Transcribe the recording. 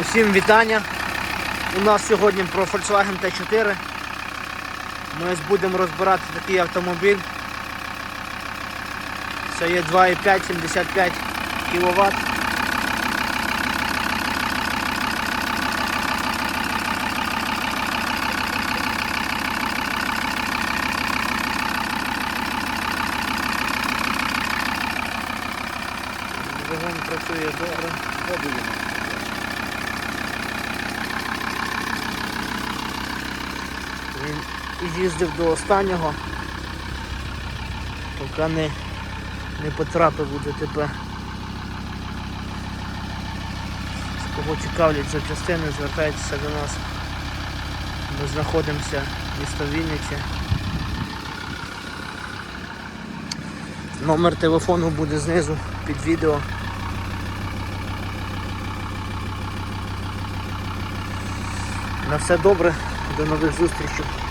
Усім вітання. У нас сьогодні про Volkswagen T4. Ми ось будемо розбирати такий автомобіль. Це є 2,5 75 кВт. Двигун працює добре. Він їздив до останнього, поки не, не потрапив у ДТП. З кого цікавлять запчастини, звертайтеся до нас. Ми знаходимося в місто Вінниці. Номер телефону буде знизу під відео. На все добре, до нових зустрічей.